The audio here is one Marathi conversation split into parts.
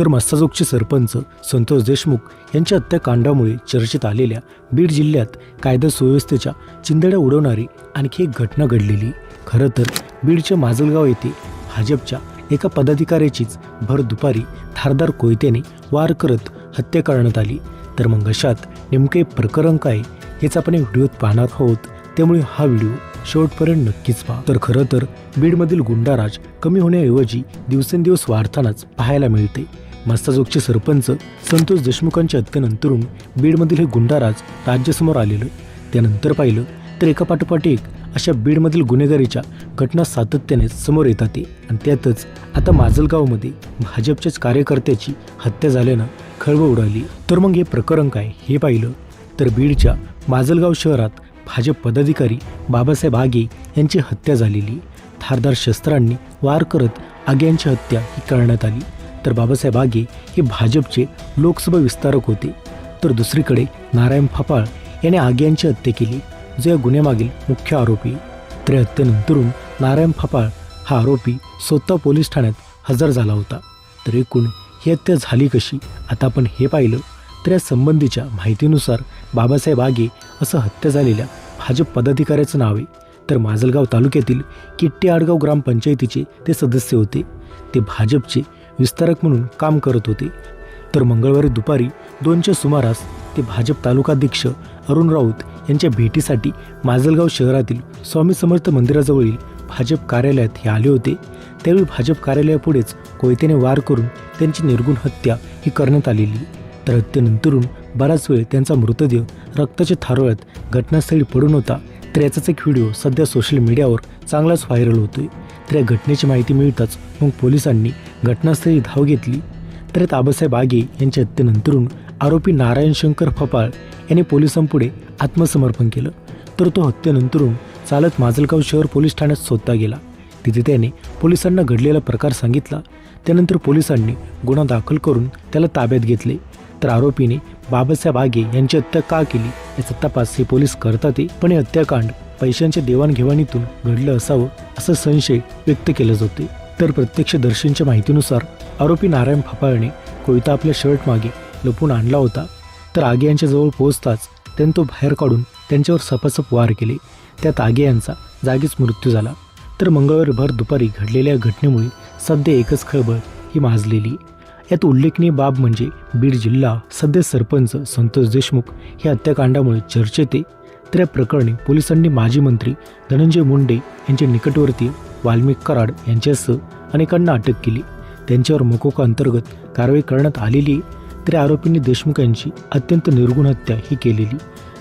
तर मस्ताजोगचे सरपंच संतोष देशमुख यांच्या हत्याकांडामुळे चर्चेत आलेल्या बीड जिल्ह्यात कायदा सुव्यवस्थेच्या चिंदड्या उडवणारी आणखी एक घटना घडलेली. खरं तर बीडच्या माजलगाव येथे भाजपच्या एका पदाधिकाऱ्याचीच भर दुपारी धारदार कोयत्याने वार करत हत्या करण्यात आली. तर मग अशात नेमके प्रकरण काय हेच आपण व्हिडिओत पाहणार आहोत. त्यामुळे हा व्हिडिओ शेवटपर्यंत नक्कीच पहा. तर खरं तर बीडमधील गुंडाराज कमी होण्याऐवजी दिवसेंदिवस वाढतानाच पाहायला मिळते. मस्ताजोगचे सरपंच संतोष देशमुखांच्या हत्येनंतरून बीडमधील हे गुंडाराज राज्यासमोर आलेलं. त्यानंतर पाहिलं तर एकापाठोपाठ एक अशा बीडमधील गुन्हेगारीच्या घटना सातत्याने समोर येतात आणि त्यातच आता माजलगावमध्ये भाजपच्याच कार्यकर्त्याची हत्या झाल्यानं खळबळ उडाली. तर मग हे प्रकरण काय? हे पाहिलं तर बीडच्या माजलगाव शहरात भाजप पदाधिकारी बाबासाहेब आगे यांची हत्या झालेली. धारदार शस्त्रांनी वार करत आगे यांची हत्या ही करण्यात आली. तर बाबासाहेब आगे हे भाजपचे लोकसभा विस्तारक होते. तर दुसरीकडे नारायण फापाळ याने आगे यांची हत्या केली जो या गुन्ह्यामागील मुख्य आरोपी आहे. तर हत्येनंतरून नारायण फापाळ हा आरोपी स्वतः पोलीस ठाण्यात हजर झाला होता. तर एकूण ही हत्या झाली कशी? आता आपण हे पाहिलं. तर माहितीनुसार बाबासाहेब आगे असं हत्या झालेल्या भाजप पदाधिकाऱ्याचं नाव आहे. तर माजलगाव तालुक्यातील किट्टी आडगाव ग्रामपंचायतीचे ते सदस्य होते. ते भाजपचे विस्तारक म्हणून काम करत होते. तर मंगळवारी दुपारी दोनच्या सुमारास ते भाजप तालुकाध्यक्ष अरुण राऊत यांच्या भेटीसाठी माजलगाव शहरातील स्वामी समर्थ मंदिराजवळील भाजप कार्यालयात हे आले होते. त्यावेळी भाजप कार्यालयापुढेच कोयत्याने वार करून त्यांची निर्गुण हत्या ही करण्यात आलेली. तर हत्येनंतरून बराच वेळ त्यांचा मृतदेह रक्ताच्या थारोळ्यात घटनास्थळी पडून होता. तर याचाच एक व्हिडिओ सध्या सोशल मीडियावर चांगलाच व्हायरल होतोय. तर या घटनेची माहिती मिळताच मग पोलिसांनी घटनास्थळी धाव घेतली. तर यात आबासाहेब आगे यांच्या हत्येनंतरून आरोपी नारायण शंकर फपाळ यांनी पोलिसांपुढे आत्मसमर्पण केलं. तर तो हत्येनंतरून चालत माजलगाव शहर पोलीस ठाण्यात स्वतः गेला. तिथे त्याने पोलिसांना घडलेला प्रकार सांगितला. त्यानंतर पोलिसांनी गुन्हा दाखल करून त्याला ताब्यात घेतले. तर आरोपीने बाबासाहेब आगे यांची हत्या का केली याचा तपास हे पोलीस करतात आहे. पण हे हत्याकांड पैशांच्या देवाणघेवाणीतून घडलं असावं असं संशय व्यक्त केलं जाते तर प्रत्यक्षदर्शींच्या माहितीनुसार आरोपी नारायण फापाळने कोयता आपल्या शर्ट मागे लपून आणला होता. तर आगे यांच्या जवळ पोहोचताच त्यांनी तो बाहेर काढून त्यांच्यावर सपासप वार केले. त्यात आगे यांचा जागीच मृत्यू झाला. तर मंगळवारी भर दुपारी घडलेल्या घटनेमुळे सध्या एकच खळबळ ही माजलेली यात उल्लेखनीय बाब म्हणजे बीड जिल्हा सध्या सरपंच संतोष देशमुख हे हत्याकांडामुळे चर्चेत आहे. तर या प्रकरणी पोलिसांनी माजी मंत्री धनंजय मुंडे यांचे निकटवर्ती वाल्मिक कराड यांच्यासह अनेकांना अटक केली. त्यांच्यावर मकोका अंतर्गत कारवाई करण्यात आलेली आहे. आरोपींनी देशमुख यांची अत्यंत निर्गुण हत्या ही केलेली.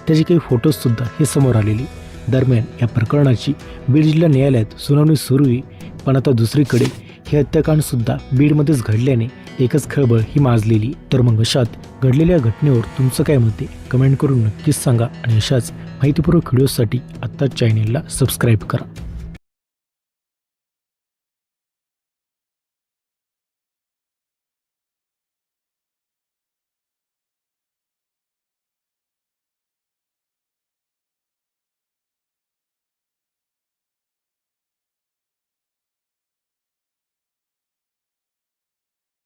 त्याचे काही फोटोजसुद्धा हे समोर आलेले. दरम्यान या प्रकरणाची बीड जिल्हा न्यायालयात सुनावणी सुरू आहे. पण आता दुसरीकडे हे हत्याकांडसुद्धा बीडमध्येच घडल्याने एकच खळबळ ही माजलेली. तर मग अशात घडलेल्या घटनेवर तुमचं काय मत आहे? कमेंट करून नक्कीच सांगा आणि अशाच माहितीपूर्वक व्हिडिओसाठी आत्ताच चॅनेलला सबस्क्राईब करा.